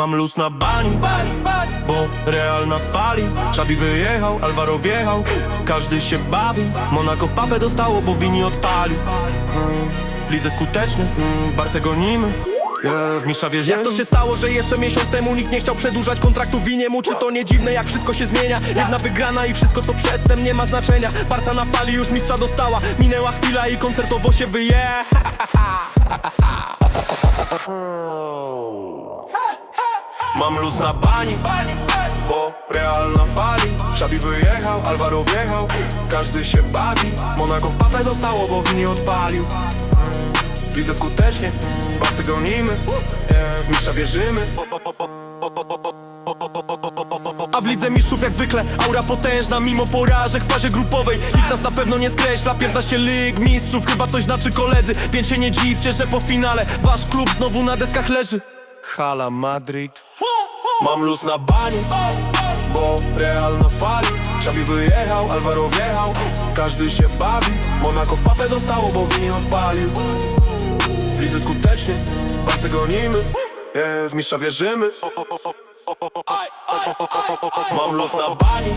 Mam luz na bani, bo Real na fali. Szabi wyjechał, Alvaro wjechał Każdy się bawi. Monako w papę dostało, bo wini odpalił W lidze skuteczny, Barce gonimy. Yeah, w wierzymy Jak to się stało, że jeszcze miesiąc temu nikt nie chciał przedłużać kontraktu? Winiemu Czy to nie dziwne, jak wszystko się zmienia? Jedna wygrana i wszystko co przedtem nie ma znaczenia. Barca na fali już mistrza dostała. Minęła chwila i koncertowo się wyje Mam luz na bani, bo Real na fali. Szabi wyjechał, Alvaro wjechał Każdy się bawi. Monako w papę dostało, bo wini odpalił. W lidze skutecznie, Barce gonimy W mistrza wierzymy. A w lidze mistrzów jak zwykle aura potężna Mimo porażek w fazie grupowej. Nikt nas na pewno nie skreśla 15 lig mistrzów chyba coś znaczy koledzy. Więc się nie dziwcie, że po finale Wasz klub znowu na deskach leży. Hala Madrid Mam luz na bani, bo Real na fali. Szabi wyjechał, Alvaro wjechał Każdy się bawi. Monako w papę dostało, bo wini odpalił. W lidze skutecznie, Barce gonimy. Yeah, W mistrza wierzymy. Mam luz na bani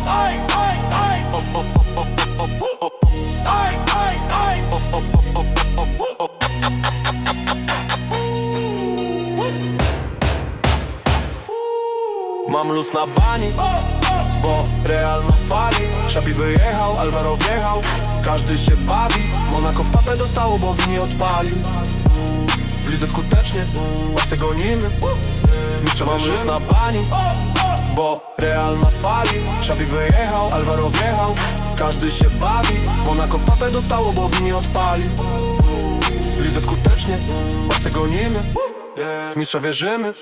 Mam luz na bani, bo Real na fali. Szabi wyjechał, Alvaro wjechał Każdy się bawi. Monako w papę dostało, bo wini odpalił. W lidze skutecznie, Barce gonimy. W mistrza mam luz na bani, bo Real na fali. Szabi wyjechał, Alvaro wjechał Każdy się bawi. Monako w papę dostało, bo wini odpalił. W lidze skutecznie, Barce gonimy. W mistrza wierzymy